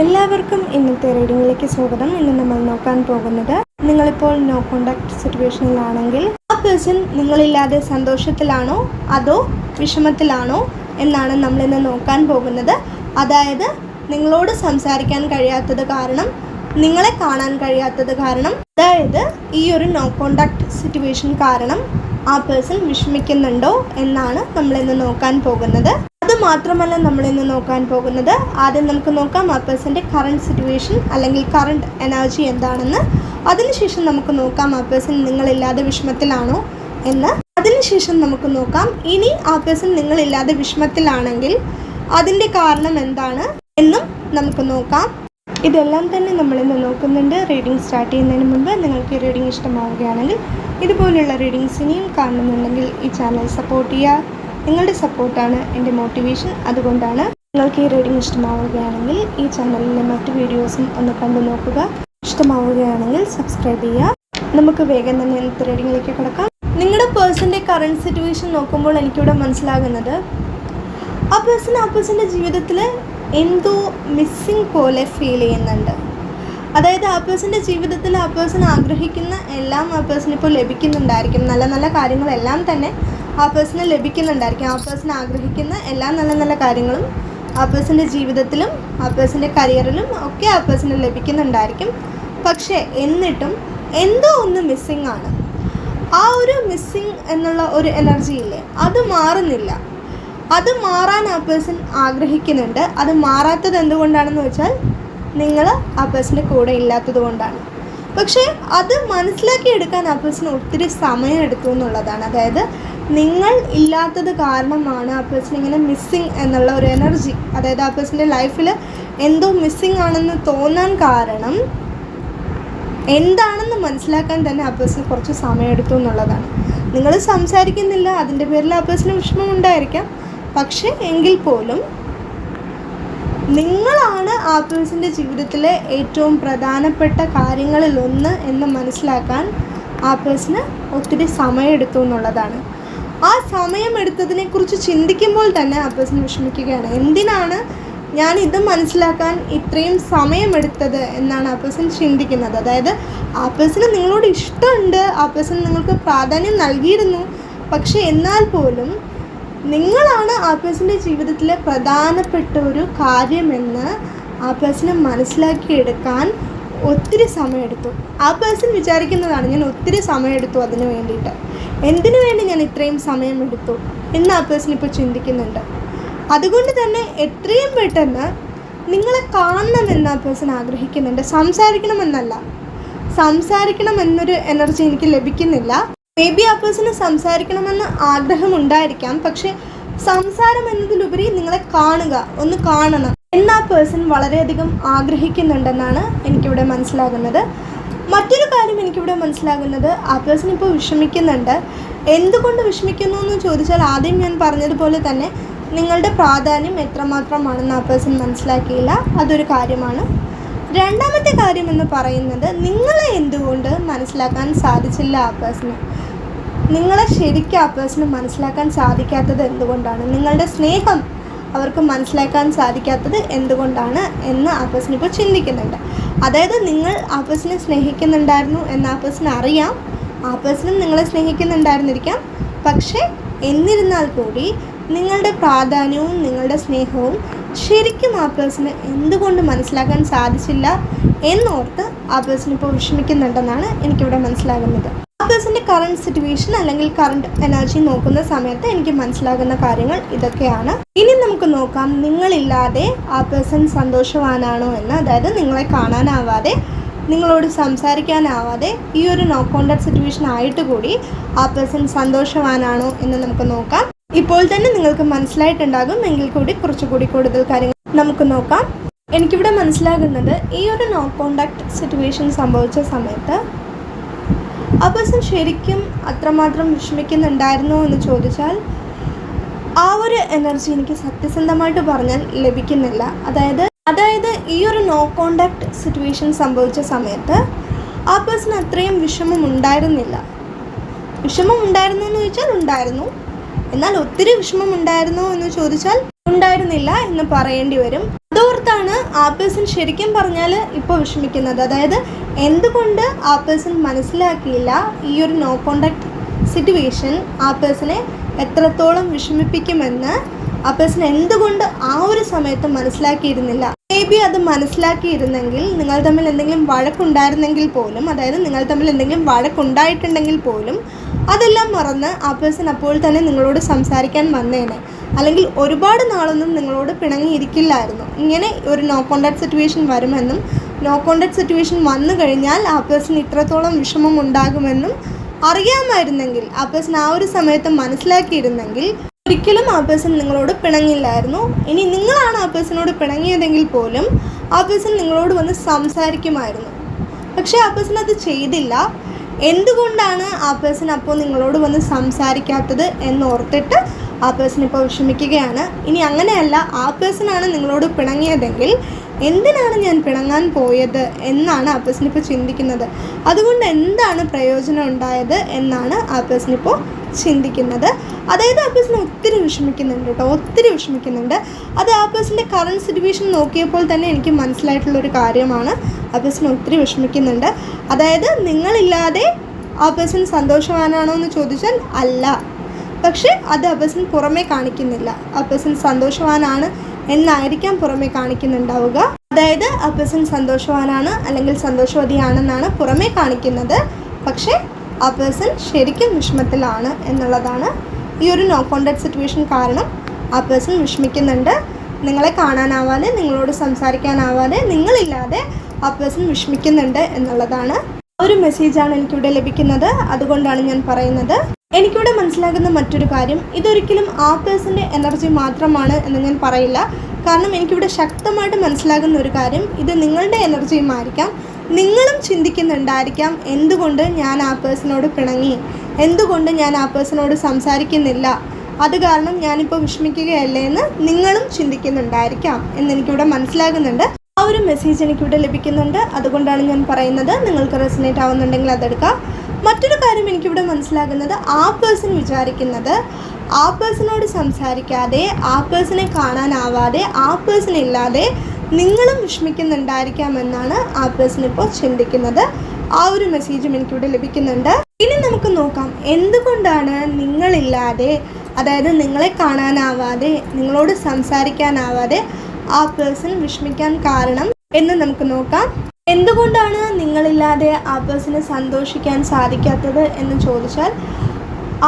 എല്ലാവർക്കും ഇന്നത്തെ റീഡിങ്ങിലേക്ക് സ്വാഗതം. ഇന്ന് നമ്മൾ നോക്കാൻ പോകുന്നത് നിങ്ങളിപ്പോൾ നോ കോണ്ടാക്ട് സിറ്റുവേഷനിലാണെങ്കിൽ ആ പേഴ്സൺ നിങ്ങളില്ലാതെ സന്തോഷത്തിലാണോ? അതോ വിഷമത്തിലാണോ? എന്നാണ് നമ്മൾ ഇന്ന് നോക്കാൻ പോകുന്നത്. അതായത് നിങ്ങളോട് സംസാരിക്കാൻ കഴിയാത്തത് കാരണം നിങ്ങളെ കാണാൻ കഴിയാത്തത് കാരണം അതായത് ഈ ഒരു നോ കോണ്ടാക്ട് സിറ്റുവേഷൻ കാരണം ആ പേഴ്സൺ വിഷമിക്കുന്നുണ്ടോ എന്നാണ് നമ്മളിന്ന് നോക്കാൻ പോകുന്നത്. മാത്രമല്ല നമ്മൾ ഇന്ന് നോക്കാൻ പോകുന്നത് ആദ്യം നമുക്ക് നോക്കാം ആ പേഴ്സന്റെ കറണ്ട് സിറ്റുവേഷൻ അല്ലെങ്കിൽ കറണ്ട് എനർജി എന്താണെന്ന്. അതിനുശേഷം നമുക്ക് നോക്കാം ആ പേഴ്സൺ നിങ്ങളില്ലാതെ വിഷമത്തിലാണോ എന്ന്. അതിനുശേഷം നമുക്ക് നോക്കാം ഇനി ആ പേഴ്സൺ നിങ്ങളില്ലാതെ വിഷമത്തിലാണെങ്കിൽ അതിന്റെ കാരണം എന്താണ് എന്നും നമുക്ക് നോക്കാം. ഇതെല്ലാം തന്നെ നമ്മളിന്ന് നോക്കുന്നുണ്ട്. റീഡിംഗ് സ്റ്റാർട്ട് ചെയ്യുന്നതിന് മുമ്പ് നിങ്ങൾക്ക് ഈ റീഡിംഗ് ഇഷ്ടമാവുകയാണെങ്കിൽ ഇതുപോലുള്ള റീഡിങ്സ് ഇനിയും കാണുന്നുണ്ടെങ്കിൽ ഈ ചാനൽ സപ്പോർട്ട് ചെയ്യുക. നിങ്ങളുടെ സപ്പോർട്ടാണ് എന്റെ മോട്ടിവേഷൻ. അതുകൊണ്ടാണ് നിങ്ങൾക്ക് ഈ റീഡിംഗ് ഇഷ്ടമാവുകയാണെങ്കിൽ ഈ ചാനലിലെ മറ്റ് വീഡിയോസും ഒന്ന് കണ്ടു നോക്കുക. ഇഷ്ടമാവുകയാണെങ്കിൽ സബ്സ്ക്രൈബ് ചെയ്യുക. നമുക്ക് വേഗം തന്നെ ഇന്നത്തെ റീഡിങ്ങിലേക്ക് കിടക്കാം. നിങ്ങളുടെ പേഴ്സന്റെ കറണ്ട് സിറ്റുവേഷൻ നോക്കുമ്പോൾ എനിക്കിവിടെ മനസ്സിലാകുന്നത് ആ പേഴ്സൺ ആ പേഴ്സന്റെ ജീവിതത്തിൽ എന്തോ മിസ്സിങ് പോലെ ഫീൽ ചെയ്യുന്നുണ്ട്. അതായത് ആ പേഴ്സന്റെ ജീവിതത്തിൽ ആ പേഴ്സൺ ആഗ്രഹിക്കുന്ന എല്ലാം ആ പേഴ്സൺ ഇപ്പോൾ ലഭിക്കുന്നുണ്ടായിരിക്കും. നല്ല നല്ല കാര്യങ്ങളെല്ലാം തന്നെ ആ പേഴ്സണ് ലഭിക്കുന്നുണ്ടായിരിക്കും. ആ പേഴ്സൺ ആഗ്രഹിക്കുന്ന എല്ലാ നല്ല നല്ല കാര്യങ്ങളും ആ പേഴ്സന്റെ ജീവിതത്തിലും ആ പേഴ്സന്റെ കരിയറിലും ഒക്കെ ആ പേഴ്സണ് ലഭിക്കുന്നുണ്ടായിരിക്കും. പക്ഷേ എന്നിട്ടും എന്തോ ഒന്ന് മിസ്സിങ് ആണ്. ആ ഒരു മിസ്സിങ് എന്നുള്ള ഒരു എനർജി ഇല്ലേ? അത് മാറുന്നില്ല. അത് മാറാൻ ആ പേഴ്സൺ ആഗ്രഹിക്കുന്നുണ്ട്. അത് മാറാത്തത് എന്തുകൊണ്ടാണെന്ന് വെച്ചാൽ നിങ്ങൾ ആ പേഴ്സന്റെ കൂടെ ഇല്ലാത്തത് കൊണ്ടാണ്. പക്ഷേ അത് മനസ്സിലാക്കിയെടുക്കാൻ ആ പേഴ്സൺ ഒത്തിരി സമയം എടുത്തു എന്നുള്ളതാണ്. അതായത് നിങ്ങൾ ഇല്ലാത്തത് കാരണമാണ് ആ പേഴ്സൺ ഇങ്ങനെ മിസ്സിങ് എന്നുള്ള ഒരു എനർജി അതായത് ആ പേഴ്സന്റെ ലൈഫിൽ എന്തോ മിസ്സിങ് ആണെന്ന് തോന്നാൻ കാരണം എന്താണെന്ന് മനസ്സിലാക്കാൻ തന്നെ ആ പേഴ്സൺ കുറച്ച് സമയം എടുത്തു എന്നുള്ളതാണ്. നിങ്ങൾ സംസാരിക്കുന്നില്ല അതിന്റെ പേരിൽ ആ പേഴ്സണ് വിഷമം ഉണ്ടായിരിക്കാം. പക്ഷേ എങ്കിൽ പോലും നിങ്ങളാണ് ആപ്പിൾസിന്റെ ജീവിതത്തിലെ ഏറ്റവും പ്രധാനപ്പെട്ട കാര്യങ്ങളിലൊന്ന് എന്ന് മനസ്സിലാക്കാൻ ആപ്പിൾസിന് ഒത്തിരി സമയമെടുത്തു എന്നുള്ളതാണ്. ആ സമയം എടുത്തതിനെക്കുറിച്ച് ചിന്തിക്കുമ്പോൾ തന്നെ ആപ്പിൾസിന് വിഷമിക്കുകയാണ്. എന്തിനാണ് ഞാൻ ഇത് മനസ്സിലാക്കാൻ ഇത്രയും സമയമെടുത്തത് എന്നാണ് ആപ്പിൾസൻ ചിന്തിക്കുന്നത്. അതായത് ആപ്പിൾസിന് നിങ്ങളോട് ഇഷ്ടമുണ്ട് ആപ്പിൾസിന് നിങ്ങൾക്ക് പ്രാധാന്യം നൽകിയിരുന്നു. പക്ഷേ എന്നാൽ പോലും നിങ്ങളാണ് ആ പേഴ്സന്റെ ജീവിതത്തിലെ പ്രധാനപ്പെട്ട ഒരു കാര്യമെന്ന് ആ പേഴ്സണെ മനസ്സിലാക്കിയെടുക്കാൻ ഒത്തിരി സമയമെടുത്തു. ആ പേഴ്സൺ വിചാരിക്കുന്നതാണ് ഞാൻ ഒത്തിരി സമയമെടുത്തു അതിന് വേണ്ടിയിട്ട്. എന്തിനു വേണ്ടി ഞാൻ ഇത്രയും സമയമെടുത്തു എന്ന് ആ പേഴ്സൺ ഇപ്പോൾ ചിന്തിക്കുന്നുണ്ട്. അതുകൊണ്ട് തന്നെ എത്രയും പെട്ടെന്ന് നിങ്ങളെ കാണണമെന്ന് ആ പേഴ്സൺ ആഗ്രഹിക്കുന്നുണ്ട്. സംസാരിക്കണമെന്നല്ല. സംസാരിക്കണം എന്നൊരു എനർജി എനിക്ക് ലഭിക്കുന്നില്ല. മേ ബി ആ പേഴ്സണ് സംസാരിക്കണമെന്ന് ആഗ്രഹമുണ്ടായിരിക്കാം. പക്ഷെ സംസാരം എന്നതിലുപരി നിങ്ങളെ കാണുക ഒന്ന് കാണണം. എന്ന് ആ പേഴ്സൺ വളരെയധികം ആഗ്രഹിക്കുന്നുണ്ടെന്നാണ് എനിക്കിവിടെ മനസ്സിലാകുന്നത്. മറ്റൊരു കാര്യം എനിക്കിവിടെ മനസ്സിലാകുന്നത് ആ പേഴ്സൺ ഇപ്പോൾ വിഷമിക്കുന്നുണ്ട്. എന്തുകൊണ്ട് വിഷമിക്കുന്നു എന്ന് ചോദിച്ചാൽ ആദ്യം ഞാൻ പറഞ്ഞതുപോലെ തന്നെ നിങ്ങളുടെ പ്രാധാന്യം എത്രമാത്രമാണെന്ന് ആ പേഴ്സൺ മനസ്സിലാക്കിയില്ല. അതൊരു കാര്യമാണ്. രണ്ടാമത്തെ കാര്യം എന്ന് പറയുന്നത് നിങ്ങളെ എന്തുകൊണ്ട് മനസ്സിലാക്കാൻ സാധിച്ചില്ല ആ പേഴ്സണ് നിങ്ങളെ ശരിക്കും ആ പേഴ്സണ് മനസ്സിലാക്കാൻ സാധിക്കാത്തത് എന്തുകൊണ്ടാണ്? നിങ്ങളുടെ സ്നേഹം അവർക്ക് മനസ്സിലാക്കാൻ സാധിക്കാത്തത് എന്തുകൊണ്ടാണ് എന്ന് ആ പേഴ്സൺ ഇപ്പോൾ ചിന്തിക്കുന്നുണ്ട്. അതായത് നിങ്ങൾ ആ പേഴ്സണെ സ്നേഹിക്കുന്നുണ്ടായിരുന്നു എന്ന് ആ പേഴ്സൺ അറിയാം. ആ പേഴ്സണും നിങ്ങളെ സ്നേഹിക്കുന്നുണ്ടായിരുന്നിരിക്കാം. പക്ഷേ എന്നിരുന്നാൽ കൂടി നിങ്ങളുടെ പ്രാധാന്യവും നിങ്ങളുടെ സ്നേഹവും ശരിക്കും ആ പേഴ്സണ് എന്തുകൊണ്ട് മനസ്സിലാക്കാൻ സാധിച്ചില്ല എന്നോർത്ത് ആ പേഴ്സൺ ഇപ്പോൾ വിഷമിക്കുന്നുണ്ടെന്നാണ് എനിക്കിവിടെ മനസ്സിലാകുന്നത്. ആ പേഴ്സന്റെ കറണ്ട് സിറ്റുവേഷൻ അല്ലെങ്കിൽ കറണ്ട് എനർജി നോക്കുന്ന സമയത്ത് എനിക്ക് മനസ്സിലാകുന്ന കാര്യങ്ങൾ ഇതൊക്കെയാണ്. ഇനി നമുക്ക് നോക്കാം നിങ്ങളില്ലാതെ ആ പേഴ്സൺ സന്തോഷവാനാണോ എന്ന്. അതായത് നിങ്ങളെ കാണാനാവാതെ നിങ്ങളോട് സംസാരിക്കാനാവാതെ ഈ ഒരു നോ കോണ്ടാക്ട് സിറ്റുവേഷൻ ആയിട്ട് കൂടി ആ പേഴ്സൺ സന്തോഷവാനാണോ എന്ന് നമുക്ക് നോക്കാം. ഇപ്പോൾ തന്നെ നിങ്ങൾക്ക് മനസ്സിലായിട്ടുണ്ടാകും എങ്കിൽ കൂടി കുറച്ചുകൂടി കൂടുതൽ കാര്യങ്ങൾ നമുക്ക് നോക്കാം. എനിക്കിവിടെ മനസ്സിലാകുന്നത് ഈ ഒരു നോ കോണ്ടാക്ട് സിറ്റുവേഷൻ സംഭവിച്ച സമയത്ത് ആ പേഴ്സൺ ശരിക്കും അത്രമാത്രം വിഷമിക്കുന്നുണ്ടായിരുന്നോ എന്ന് ചോദിച്ചാൽ ആ ഒരു എനർജി എനിക്ക് സത്യസന്ധമായിട്ട് പറഞ്ഞാൽ ലഭിക്കുന്നില്ല. അതായത് അതായത് ഈ ഒരു നോ കോണ്ടാക്ട് സിറ്റുവേഷൻ സംഭവിച്ച സമയത്ത് ആ പേഴ്സൺ അത്രയും വിഷമം ഉണ്ടായിരുന്നില്ല. വിഷമം ഉണ്ടായിരുന്നു എന്ന് ചോദിച്ചാൽ ഉണ്ടായിരുന്നു. എന്നാൽ ഒത്തിരി വിഷമം ഉണ്ടായിരുന്നോ എന്ന് ചോദിച്ചാൽ ഉണ്ടായിരുന്നില്ല എന്ന് പറയേണ്ടി വരും. അതോർത്താണ് ആ പേഴ്സൺ ശരിക്കും പറഞ്ഞാൽ ഇപ്പോൾ വിഷമിക്കുന്നത്? അതായത് എന്തുകൊണ്ട് ആ പേഴ്സൺ മനസ്സിലാക്കിയില്ല ഈ ഒരു നോ കോണ്ടാക്ട് സിറ്റുവേഷൻ ആ പേഴ്സണെ എത്രത്തോളം വിഷമിപ്പിക്കുമെന്ന്? ആ പേഴ്സൺ എന്തുകൊണ്ട് ആ ഒരു സമയത്ത് മനസ്സിലാക്കിയിരുന്നില്ല? മേ ബി അത് മനസ്സിലാക്കിയിരുന്നെങ്കിൽ നിങ്ങൾ തമ്മിൽ എന്തെങ്കിലും വഴക്കുണ്ടായിരുന്നെങ്കിൽ പോലും അതായത് നിങ്ങൾ തമ്മിൽ എന്തെങ്കിലും വഴക്കുണ്ടായിട്ടുണ്ടെങ്കിൽ പോലും അതെല്ലാം മറന്ന് ആ പേഴ്സൺ അപ്പോൾ തന്നെ നിങ്ങളോട് സംസാരിക്കാൻ വന്നേനെ. അല്ലെങ്കിൽ ഒരുപാട് നാളൊന്നും നിങ്ങളോട് പിണങ്ങിയിരിക്കില്ലായിരുന്നു. ഇങ്ങനെ ഒരു നോ കോണ്ടാക്ട് സിറ്റുവേഷൻ വരുമെന്നും നോ കോണ്ടാക്ട് സിറ്റുവേഷൻ വന്നു കഴിഞ്ഞാൽ ആ പേഴ്സൺ ഇത്രത്തോളം വിഷമം ഉണ്ടാകുമെന്നും അറിയാമായിരുന്നെങ്കിൽ ആ പേഴ്സൺ ആ ഒരു സമയത്ത് മനസ്സിലാക്കിയിരുന്നെങ്കിൽ ഒരിക്കലും ആ പേഴ്സൺ നിങ്ങളോട് പിണങ്ങില്ലായിരുന്നു. ഇനി നിങ്ങളാണ് ആ പേഴ്സണോട് പിണങ്ങിയതെങ്കിൽ പോലും ആ പേഴ്സൺ നിങ്ങളോട് വന്ന് സംസാരിക്കുമായിരുന്നു. പക്ഷേ ആ പേഴ്സൺ അത് ചെയ്തില്ല. എന്തുകൊണ്ടാണ് ആ പേഴ്സൺ അപ്പോൾ നിങ്ങളോട് വന്ന് സംസാരിക്കാത്തത് എന്നോർത്തിട്ട് ആ പേഴ്സൺ ഇപ്പോൾ വിഷമിക്കുകയാണ്. ഇനി അങ്ങനെയല്ല ആ പേഴ്സണാണ് നിങ്ങളോട് പിണങ്ങിയതെങ്കിൽ എന്തിനാണ് ഞാൻ പിണങ്ങാൻ പോയത് എന്നാണ് ആ പേഴ്സൺ ഇപ്പോൾ ചിന്തിക്കുന്നത്. അതുകൊണ്ട് എന്താണ് പ്രയോജനം ഉണ്ടായത് എന്നാണ് ആ പേഴ്സൺ ഇപ്പോൾ ചിന്തിക്കുന്നത്. അതായത് ആ പേഴ്സൺ ഒത്തിരി വിഷമിക്കുന്നുണ്ട് കേട്ടോ ഒത്തിരി വിഷമിക്കുന്നുണ്ട്. അത് ആ പേഴ്സന്റെ കറണ്ട് സിറ്റുവേഷൻ നോക്കിയപ്പോൾ തന്നെ എനിക്ക് മനസ്സിലായിട്ടുള്ളൊരു കാര്യമാണ്. ആ പേഴ്സൺ ഒത്തിരി വിഷമിക്കുന്നുണ്ട്. അതായത് നിങ്ങളില്ലാതെ ആ പേഴ്സൺ സന്തോഷവാനാണോ എന്ന് ചോദിച്ചാൽ അല്ല. പക്ഷേ അത് ആ പുറമേ കാണിക്കുന്നില്ല. ആ സന്തോഷവാനാണ് എന്നായിരിക്കാം പുറമേ കാണിക്കുന്നുണ്ടാവുക. അതായത് ആ സന്തോഷവാനാണ് അല്ലെങ്കിൽ സന്തോഷവതിയാണെന്നാണ് പുറമേ കാണിക്കുന്നത്. പക്ഷേ ആ ശരിക്കും വിഷമത്തിലാണ് എന്നുള്ളതാണ് ഈ ഒരു നോ കോണ്ടാക്ട് സിറ്റുവേഷൻ കാരണം. ആ പേഴ്സൺ വിഷമിക്കുന്നുണ്ട്. നിങ്ങളെ കാണാനാവാതെ നിങ്ങളോട് സംസാരിക്കാനാവാതെ നിങ്ങളില്ലാതെ ആ പേഴ്സൺ വിഷമിക്കുന്നുണ്ട് എന്നുള്ളതാണ്. ഒരു മെസ്സേജാണ് എനിക്കിവിടെ ലഭിക്കുന്നത്. അതുകൊണ്ടാണ് ഞാൻ പറയുന്നത്. എനിക്കിവിടെ മനസ്സിലാകുന്ന മറ്റൊരു കാര്യം ഇതൊരിക്കലും ആ പേഴ്സന്റെ എനർജി മാത്രമാണ് എന്ന് ഞാൻ പറയില്ല. കാരണം എനിക്കിവിടെ ശക്തമായിട്ട് മനസ്സിലാകുന്ന ഒരു കാര്യം ഇത് നിങ്ങളുടെ എനർജിയും ആയിരിക്കാം. നിങ്ങളും ചിന്തിക്കുന്നുണ്ടായിരിക്കാം എന്തുകൊണ്ട് ഞാൻ ആ പേഴ്സണോട് പിണങ്ങി എന്തുകൊണ്ട് ഞാൻ ആ പേഴ്സണോട് സംസാരിക്കുന്നില്ല. അത് കാരണം ഞാനിപ്പോൾ വിഷമിക്കുകയല്ലേ എന്ന് നിങ്ങളും ചിന്തിക്കുന്നുണ്ടായിരിക്കാം എന്നെനിക്കിവിടെ മനസ്സിലാകുന്നുണ്ട്. ആ ഒരു മെസ്സേജ് എനിക്കിവിടെ ലഭിക്കുന്നുണ്ട്. അതുകൊണ്ടാണ് ഞാൻ പറയുന്നത് നിങ്ങൾക്ക് റെസിനേറ്റ് ആവുന്നുണ്ടെങ്കിൽ അതെടുക്കുക മറ്റൊരു കാര്യം എനിക്കിവിടെ മനസ്സിലാകുന്നത് ആ പേഴ്സൺ വിചാരിക്കുന്നത് ആ പേഴ്സണോട് സംസാരിക്കാതെ ആ പേഴ്സണെ കാണാനാവാതെ ആ പേഴ്സൺ ഇല്ലാതെ നിങ്ങളും വിഷമിക്കുന്നുണ്ടായിരിക്കാമെന്നാണ് ആ പേഴ്സൺ ഇപ്പോൾ ചിന്തിക്കുന്നത്. ആ ഒരു മെസ്സേജും എനിക്കിവിടെ ലഭിക്കുന്നുണ്ട്. ഇനി നമുക്ക് നോക്കാം എന്തുകൊണ്ടാണ് നിങ്ങളില്ലാതെ അതായത് നിങ്ങളെ കാണാനാവാതെ നിങ്ങളോട് സംസാരിക്കാനാവാതെ ആ പേഴ്സൺ വിഷമിക്കാൻ കാരണം എന്ന് നമുക്ക് നോക്കാം. എന്തുകൊണ്ടാണ് നിങ്ങളില്ലാതെ ആ പേഴ്സണ് സന്തോഷിക്കാൻ സാധിക്കാത്തത് എന്ന് ചോദിച്ചാൽ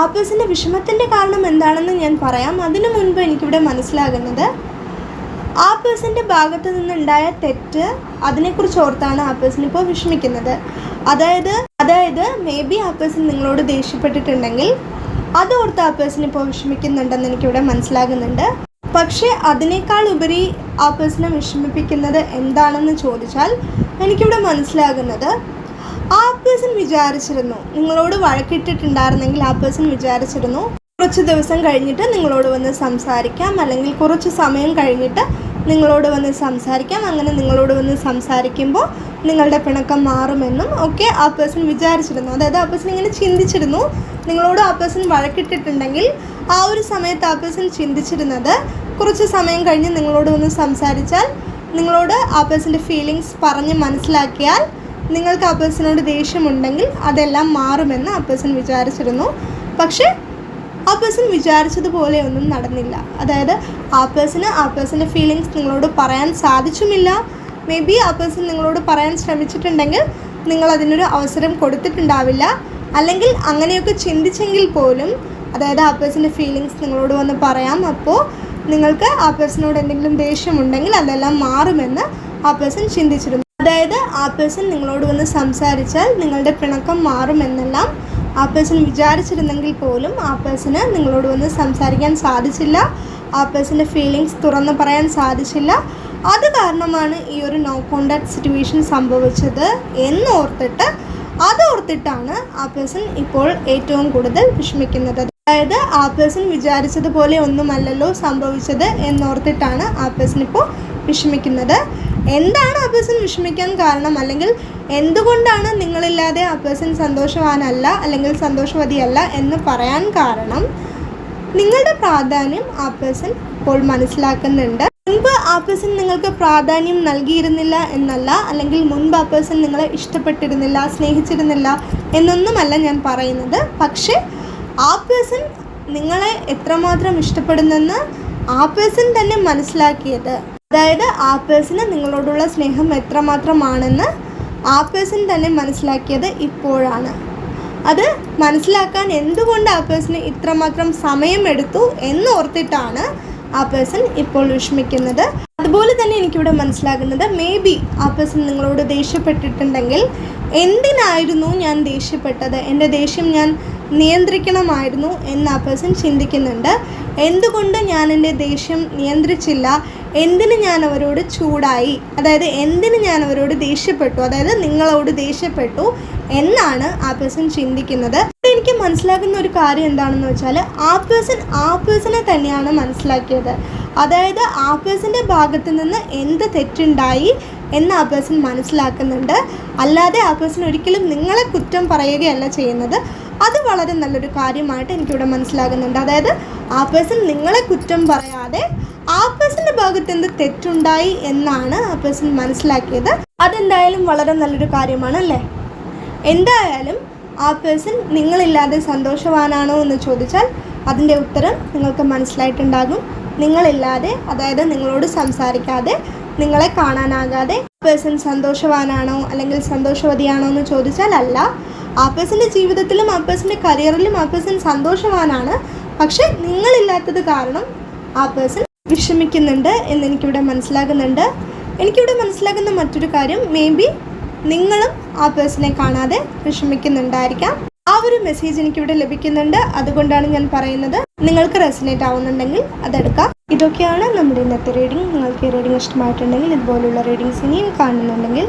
ആ പേഴ്സന്റെ വിഷമത്തിന്റെ കാരണം എന്താണെന്ന് ഞാൻ പറയാം. അതിനു മുൻപ് എനിക്കിവിടെ മനസ്സിലാകുന്നത് ആ പേഴ്സന്റെ ഭാഗത്ത് നിന്നുണ്ടായ തെറ്റ് അതിനെക്കുറിച്ച് ഓർത്താണ് ആ പേഴ്സൺ ഇപ്പോൾ വിഷമിക്കുന്നത്. അതായത് അതായത് മേ ബി ആ പേഴ്സൺ നിങ്ങളോട് ദേഷ്യപ്പെട്ടിട്ടുണ്ടെങ്കിൽ അതോർത്ത് ആ പേഴ്സൺ ഇപ്പോൾ വിഷമിക്കുന്നുണ്ടെന്ന് എനിക്കിവിടെ മനസ്സിലാകുന്നുണ്ട്. പക്ഷേ അതിനേക്കാൾ ഉപരി ആ പേഴ്സണെ വിഷമിപ്പിക്കുന്നത് എന്താണെന്ന് ചോദിച്ചാൽ എനിക്കിവിടെ മനസ്സിലാകുന്നത് ആ പേഴ്സൺ വിചാരിച്ചിരുന്നു നിങ്ങളോട് വഴക്കിട്ടിട്ടുണ്ടായിരുന്നെങ്കിൽ ആ പേഴ്സൺ വിചാരിച്ചിരുന്നു കുറച്ച് ദിവസം കഴിഞ്ഞിട്ട് നിങ്ങളോട് വന്ന് സംസാരിക്കാം അല്ലെങ്കിൽ കുറച്ച് സമയം കഴിഞ്ഞിട്ട് നിങ്ങളോട് വന്ന് സംസാരിക്കാം. അങ്ങനെ നിങ്ങളോട് വന്ന് സംസാരിക്കുമ്പോൾ നിങ്ങളുടെ പിണക്കം മാറുമെന്നും ഒക്കെ ആ പേഴ്സൺ വിചാരിച്ചിരുന്നു. അതായത് ആ പേഴ്സൺ ഇങ്ങനെ ചിന്തിച്ചിരുന്നു. നിങ്ങളോട് ആ പേഴ്സൺ വഴക്കിട്ടിട്ടുണ്ടെങ്കിൽ ആ ഒരു സമയത്ത് ആ പേഴ്സൺ ചിന്തിച്ചിരുന്നത് കുറച്ച് സമയം കഴിഞ്ഞ് നിങ്ങളോട് ഒന്ന് സംസാരിച്ചാൽ നിങ്ങളോട് ആ പേഴ്സന്റെ ഫീലിങ്സ് പറഞ്ഞ് മനസ്സിലാക്കിയാൽ നിങ്ങൾക്ക് ആ പേഴ്സണോട് ദേഷ്യമുണ്ടെങ്കിൽ അതെല്ലാം മാറുമെന്ന് ആ പേഴ്സൺ വിചാരിച്ചിരുന്നു. പക്ഷേ ആ പേഴ്സൺ വിചാരിച്ചതുപോലെ ഒന്നും നടന്നില്ല. അതായത് ആ പേഴ്സണ് ആ പേഴ്സന്റെ ഫീലിങ്സ് നിങ്ങളോട് പറയാൻ സാധിച്ചുമില്ല. മേ ബി ആ പേഴ്സൺ നിങ്ങളോട് പറയാൻ ശ്രമിച്ചിട്ടുണ്ടെങ്കിൽ നിങ്ങൾ അതിനൊരു അവസരം കൊടുത്തിട്ടുണ്ടാവില്ല. അല്ലെങ്കിൽ അങ്ങനെയൊക്കെ ചിന്തിച്ചെങ്കിൽ പോലും അതായത് ആ പേഴ്സന്റെ ഫീലിങ്സ് നിങ്ങളോട് വന്ന് പറയാം. അപ്പോൾ നിങ്ങൾക്ക് ആ പേഴ്സണോട് എന്തെങ്കിലും ദേഷ്യമുണ്ടെങ്കിൽ അതെല്ലാം മാറുമെന്ന് ആ പേഴ്സൺ ചിന്തിച്ചിരുന്നു. അതായത് ആ പേഴ്സൺ നിങ്ങളോട് വന്ന് സംസാരിച്ചാൽ നിങ്ങളുടെ പിണക്കം മാറുമെന്നെല്ലാം ആ പേഴ്സൺ വിചാരിച്ചിരുന്നെങ്കിൽ പോലും ആ പേഴ്സണ് നിങ്ങളോട് വന്ന് സംസാരിക്കാൻ സാധിച്ചില്ല. ആ പേഴ്സന്റെ ഫീലിങ്സ് തുറന്ന് പറയാൻ സാധിച്ചില്ല. അത് കാരണമാണ് ഈ ഒരു നോ കോണ്ടാക്ട് സിറ്റുവേഷൻ സംഭവിച്ചത് എന്നോർത്തിട്ട് അതോർത്തിട്ടാണ് ആ പേഴ്സൺ ഇപ്പോൾ ഏറ്റവും കൂടുതൽ വിഷമിക്കുന്നത്. അതായത് ആ പേഴ്സൺ വിചാരിച്ചതുപോലെ ഒന്നുമല്ലല്ലോ സംഭവിച്ചത് എന്നോർത്തിട്ടാണ് ആ പേഴ്സൺ ഇപ്പോൾ വിഷമിക്കുന്നത്. എന്താണ് ആ പേഴ്സൺ വിഷമിക്കാൻ കാരണം? അല്ലെങ്കിൽ എന്തുകൊണ്ടാണ് നിങ്ങളില്ലാതെ ആ പേഴ്സൺ സന്തോഷവാനല്ല അല്ലെങ്കിൽ സന്തോഷവതിയല്ല എന്ന് പറയാൻ കാരണം നിങ്ങളുടെ പ്രാധാന്യം ആ പേഴ്സൺ ഇപ്പോൾ മനസ്സിലാക്കുന്നുണ്ട്. മുൻപ് ആ പേഴ്സൺ നിങ്ങൾക്ക് പ്രാധാന്യം നൽകിയിരുന്നില്ല എന്നല്ല അല്ലെങ്കിൽ മുൻപ് ആ പേഴ്സൺ നിങ്ങളെ ഇഷ്ടപ്പെട്ടിരുന്നില്ല സ്നേഹിച്ചിരുന്നില്ല എന്നൊന്നുമല്ല ഞാൻ പറയുന്നത്. പക്ഷേ ആ പേഴ്സൺ നിങ്ങളെ എത്രമാത്രം ഇഷ്ടപ്പെടുന്നെന്ന് ആ പേഴ്സൺ തന്നെ മനസ്സിലാക്കിയത്. അതായത് ആ പേഴ്സണ് നിങ്ങളോടുള്ള സ്നേഹം എത്രമാത്രമാണെന്ന് ആ പേഴ്സൺ തന്നെ മനസ്സിലാക്കിയത് ഇപ്പോഴാണ്. അത് മനസ്സിലാക്കാൻ എന്തുകൊണ്ട് ആ പേഴ്സണ് ഇത്രമാത്രം സമയമെടുത്തു എന്നോർത്തിട്ടാണ് ആ പേഴ്സൺ ഇപ്പോൾ വിഷമിക്കുന്നത്. അതുപോലെ തന്നെ എനിക്കിവിടെ മനസ്സിലാകുന്നത് മേ ബി ആ പേഴ്സൺ നിങ്ങളോട് ദേഷ്യപ്പെട്ടിട്ടുണ്ടെങ്കിൽ എന്തിനായിരുന്നു ഞാൻ ദേഷ്യപ്പെട്ടത്? എന്റെ ദേഷ്യം ഞാൻ നിയന്ത്രിക്കണമായിരുന്നു എന്ന് ആ പേഴ്സൺ ചിന്തിക്കുന്നുണ്ട്. എന്തുകൊണ്ട് ഞാൻ എന്റെ ദേഷ്യം നിയന്ത്രിച്ചില്ല? എന്തിന് ഞാൻ അവരോട് ചൂടായി? അതായത് എന്തിന് ഞാൻ അവരോട് ദേഷ്യപ്പെട്ടു? അതായത് നിങ്ങളോട് ദേഷ്യപ്പെട്ടു എന്നാണ് ആ പേഴ്സൺ ചിന്തിക്കുന്നത്. എനിക്ക് മനസ്സിലാക്കുന്ന ഒരു കാര്യം എന്താണെന്ന് വെച്ചാൽ ആ പേഴ്സൺ ആ പേഴ്സണെ തന്നെയാണ് മനസ്സിലാക്കിയത്. അതായത് ആ പേഴ്സന്റെ ഭാഗത്ത് നിന്ന് എന്ത് തെറ്റുണ്ടായി എന്ന് ആ പേഴ്സൺ മനസ്സിലാക്കുന്നുണ്ട്. അല്ലാതെ ആ പേഴ്സൺ ഒരിക്കലും നിങ്ങളെ കുറ്റം പറയുകയല്ല ചെയ്യുന്നത്. അത് വളരെ നല്ലൊരു കാര്യമായിട്ട് എനിക്കിവിടെ മനസ്സിലാകുന്നുണ്ട്. അതായത് ആ പേഴ്സൺ നിങ്ങളെ കുറ്റം പറയാതെ ആ പേഴ്സന്റെ ഭാഗത്ത് എന്ത് തെറ്റുണ്ടായി എന്നാണ് ആ പേഴ്സൺ മനസ്സിലാക്കിയത്. അതെന്തായാലും വളരെ നല്ലൊരു കാര്യമാണ് അല്ലേ? എന്തായാലും ആ പേഴ്സൺ നിങ്ങളില്ലാതെ സന്തോഷവാനാണോ എന്ന് ചോദിച്ചാൽ അതിന്റെ ഉത്തരം നിങ്ങൾക്ക് മനസ്സിലായിട്ടുണ്ടാകും. നിങ്ങളില്ലാതെ അതായത് നിങ്ങളോട് സംസാരിക്കാതെ നിങ്ങളെ കാണാനാകാതെ പേഴ്സൺ സന്തോഷവാനാണോ അല്ലെങ്കിൽ സന്തോഷവതിയാണോ എന്ന് ചോദിച്ചാൽ അല്ല ആ പേഴ്സന്റെ ജീവിതത്തിലും ആ കരിയറിലും ആ സന്തോഷവാനാണ്. പക്ഷെ നിങ്ങളില്ലാത്തത് കാരണം ആ പേഴ്സൺ വിഷമിക്കുന്നുണ്ട് എന്ന് എനിക്കിവിടെ മനസ്സിലാകുന്നുണ്ട്. എനിക്കിവിടെ മനസ്സിലാകുന്ന മറ്റൊരു കാര്യം മേ ബി നിങ്ങളും ആ പേഴ്സണെ കാണാതെ വിഷമിക്കുന്നുണ്ടായിരിക്കാം. ആ ഒരു മെസ്സേജ് എനിക്കിവിടെ ലഭിക്കുന്നുണ്ട്. അതുകൊണ്ടാണ് ഞാൻ പറയുന്നത്. നിങ്ങൾക്ക് റെസിനേറ്റ് ആവുന്നുണ്ടെങ്കിൽ അതെടുക്കാം. ഇതൊക്കെയാണ് നമ്മുടെ ഇന്നത്തെ റീഡിംഗ്. നിങ്ങൾക്ക് ഈ റീഡിംഗ് ഇഷ്ടമായിട്ടുണ്ടെങ്കിൽ ഇതുപോലുള്ള റീഡിങ്സ് ഇനിയും കാണുന്നുണ്ടെങ്കിൽ